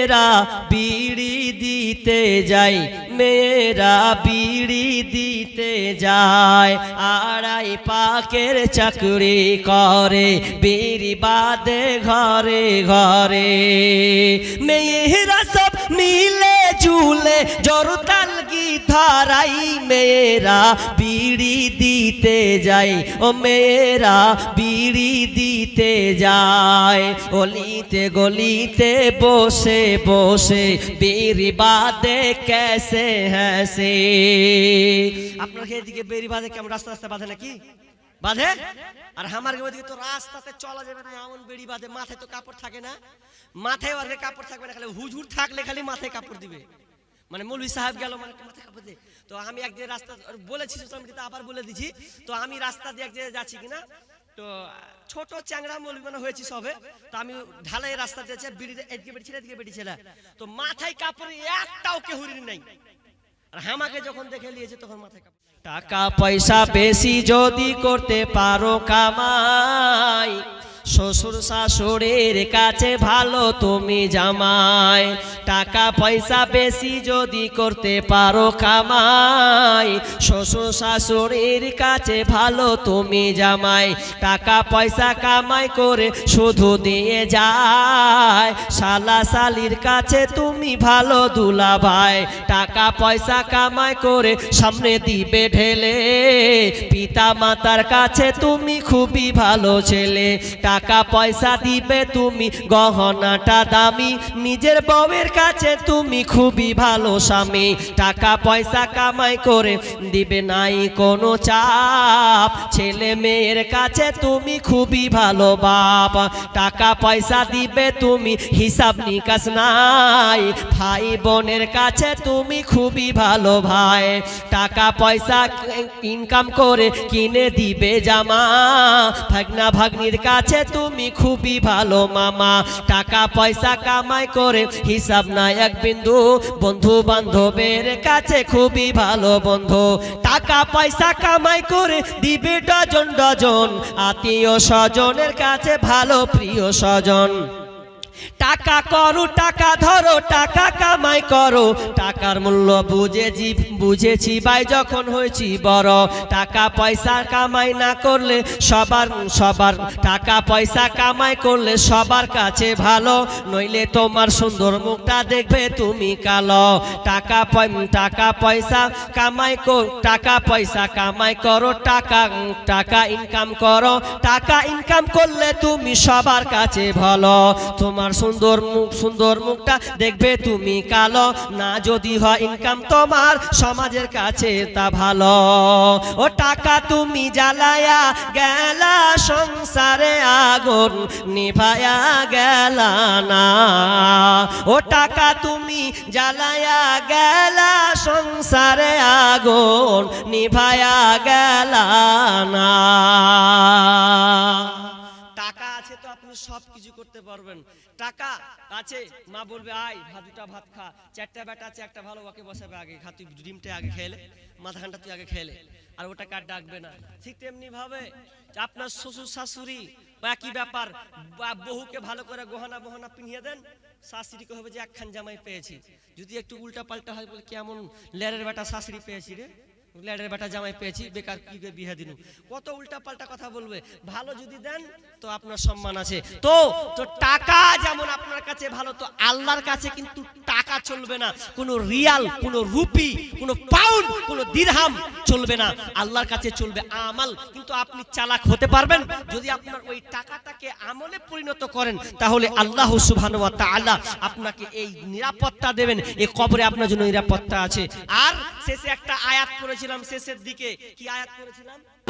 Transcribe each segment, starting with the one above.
মেয়েরা বিড়ি দিতে যাই মেয়েরা বিড়ি দিতে যায়। আড়াই পাকের চাকরি করে, বিড়ি বাদে ঘরে ঘরে। মেয়েরা সব মিলে ঝুলে জোরতাল গিধারাই মেয়েরা বিড়ি দিতে যায়, ও মেয়েরা বিড়ি দিতে যায়। অলিতে গলিতে বসে বসে বিড়ি বাদে কেসে হ্যাসে। আপনার এদিকে বেরি বাদে কেমন রাস্তা রাস্তা বাঁধে নাকি? বাঁধে? আর আমার ওদিকে তো রাস্তাতে চলা যাবে না, এমন বেড়ি বাঁধে। মাথায় তো কাপড় থাকে না। মাথায় আর কাপড় থাকবে না, খালি হুজুর থাকলে খালি মাথায় কাপড় দিবে। মানে মৌলভী সাহেব গেল মানে তো আমি এক জায়গায় রাস্তা বলেছি কিন্তু আবার বলে দিছি। তো আমি রাস্তা দিয়ে এক জায়গায় যাচ্ছি কিনা, তো ছোট চ্যাংড়া মৌলভী মানে হয়েছি সবে। তো আমি ঢালাই রাস্তা দিয়েছে বিড়ি এদিকে বেড়েছিল এদিকে বেড়েছিল তো মাথায় কাপড় একটাও কেহুরি নাই। আর আমাকে যখন দেখে নিয়েছে, তখন মাথায় কাপড় টাকা পয়সা বেশি যদি করতে পারো কামাই। শ্বশুর শাশুড়ির কাছে ভালো তুমি জামাই। টাকা পয়সা বেশি যদি করতে পারো কামাই। শ্বশুর শাশুড়ির কাছে ভালো তুমি জামাই। টাকা পয়সা কামাই করে শুধু দিয়ে যায়। শালা শালির কাছে তুমি ভালো দুলা ভাই টাকা পয়সা কামাই করে সামনে দিবে ঢেলে। পিতা মাতার কাছে তুমি খুবই ভালো ছেলে। টাকা পয়সা দিবে তুমি, গহনাটা দামি, নিজের বউয়ের কাছে তুমি খুবই ভালো স্বামী। টাকা পয়সা কামাই করে দিবে নাই কোনো চাপ, ছেলে মেয়ের কাছে তুমি খুবই ভালো বাপ। টাকা পয়সা দিবে তুমি, হিসাব নিকাশ নাই ভাই বোনের কাছে তুমি খুবই ভালো ভাই। টাকা পয়সা ইনকাম করে কিনে দিবে জামা ভাগনা ভাগ্নির কাছে তুমি খুবই ভালো মামা। টাকা পয়সা কামাই করে হিসাব নাই এক বিন্দু। বন্ধু বান্ধবের কাছে খুবই ভালো বন্ধু। টাকা পয়সা কামাই করে দিবে ডজন ডজন। আত্মীয় স্বজনের কাছে ভালো প্রিয় স্বজন। টাকা করো, টাকা ধরো, টাকা কামাই করো। টাকার মূল্য বুঝেছি বুঝেছি ভাই, যখন হয়েছি বড়। টাকা পয়সা কামাই না করলে সবার সবার, টাকা পয়সা কামাই করলে সবার কাছে ভালো। নইলে তোমার সুন্দর মুখটা দেখবে তুমি কালো। টাকা টাকা পয়সা কামাই টাকা পয়সা কামাই করো, টাকা টাকা ইনকাম করো। টাকা ইনকাম করলে তুমি সবার কাছে ভালো। তোমার সুন্দর মুখ, সুন্দর মুখটা দেখবে তুমি কালো। না যদি হয় ইনকাম তোমার, সমাজের কাছে তা ভালো। ও টাকা তুমি জ্বালায়া গেলা, সংসারে আগুন নিভায়া গেলা না। ও টাকা তুমি জ্বালায়া গেলা, সংসারে আগুন নিভায়া গেলা না। আপনি সব কিছু করতে পারবেন। টাকা আছে, মা বলবে, আয় ভাত দুটা ভাত খা। চারটা বেটা আছে, একটা ভালো ওকে বসাবে আগে খা, তুই ডিমটা আগে খেলে, মাথাখানটা তুই আগে খেলে, আর ওটাকে আর ডাকবে না। ঠিক তেমনি ভাবে আপনার শ্বশুর শাশুড়ি, বা একই ব্যাপার বহুকে ভালো করে গহনা বহনা পিনিয়ে দেন, শাশুড়িকে হবে যে একখান জামাই পেয়েছি। যদি একটু উল্টা পাল্টা হয় বলে, কেমন লেরের বেটা শাশুড়ি পেয়েছি রে? ল্যাডের বেটা জামাই পেয়েছি, বেকার কি বিয়ে দিন? কত উল্টা পাল্টা কথা বলবে? ভালো যদি দেন, তো আপনার সম্মান আছে। তো তো টাকা যেমন আপনার কাছে ভালো, তো আল্লাহর কাছে কিন্তু টাকা চলবে না। কোনো রিয়াল, কোনো রুপি, কোনো পাউন্ড, কোনো দিরহাম চলবে না। আল্লাহর কাছে চলবে আমাল। কিন্তু আপনি চালাক হতে পারবেন। যদি আপনার ওই টাকাটাকে আমলে পরিণত করেন, তাহলে আল্লাহ সুবহানাহু ওয়া তাআলা আপনাকে এই নিরাপত্তা দেবেন। এই কবরে আপনার জন্য নিরাপত্তা আছে। আর শেষে একটা আয়াত করেছিলাম শেষের দিকে। কি আয়াত করেছিলাম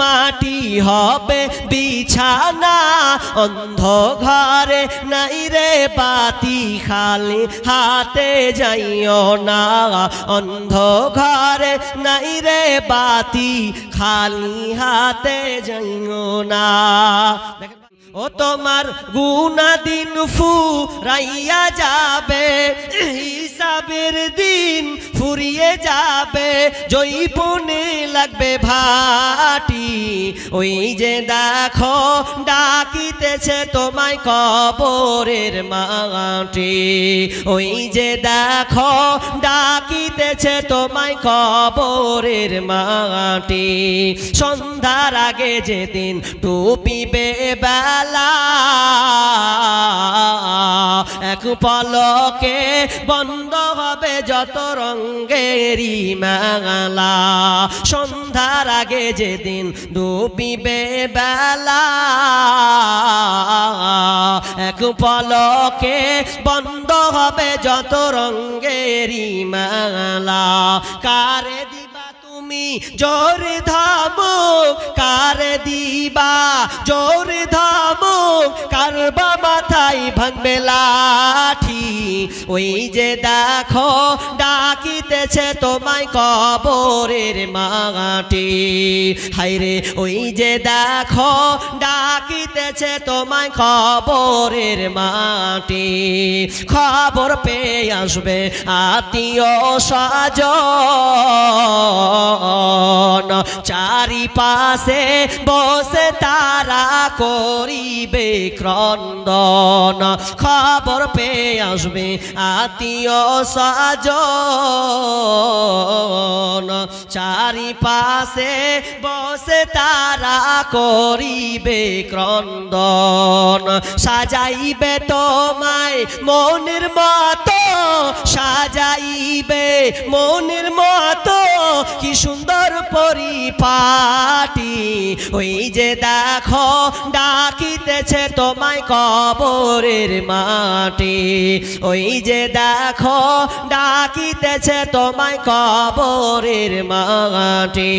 মাটি হবে বিছানা অন্ধ ঘরে নাই রে বাতি, খালি হাতে যাইও না। অন্ধ ঘরে নাই রে বাতি, খালি হাতে যাইও না। ও তোমার গুনা দিন ফু রাইয়া যাবে, হিসাবের দিন ফুরিয়ে যাবে জৈবনে লাগবে ভাটি। ওই যে দেখো, ডাকিতেছে তোমায় কবরের মাটি। ওই যে দেখো, ডাকিতেছে তোমায় কবরের মাটি। সন্ধ্যার আগে যেদিন ডুবিবে বেলা, এক পলকে বন্ধ হবে যত রঙ্গেরি মেলা। সন্ধ্যার আগে যেদিন ডুবিবে বেলা, এক পলকে বন্ধ হবে যত রঙ্গেরি মেলা। কারে দিবা তুমি জোর ধামো, কারে দিবা জোর ধামো কারবা মাথায় ভাঙবে লাঠি। ওই যে দেখো, ডাকিতেছে তোমায় কবরের মাটি। হাইরে ওই যে দেখো, ডাকিতেছে তোমায় খবরের মাটি। খবর পেয়ে আসবে আত্মীয় স্বজন। চারিপাশে বসে তারা করিবে ক্রন্দন খবর পেয়ে আসবে আত্মীয় স্বজন। চারিপাশে বসে তারা করিবে ক্রন্দন। সাজাইবে তোমায় মনের মতো, সাজাইবে মনের মতো। কি সুন্দর পরিপাটি। ওই যে দেখো, ডাকিতেছে তোমায় কবরের মাটি। ওই যে দেখো, ডাকিতেছে তোমায় কবরের মাটি।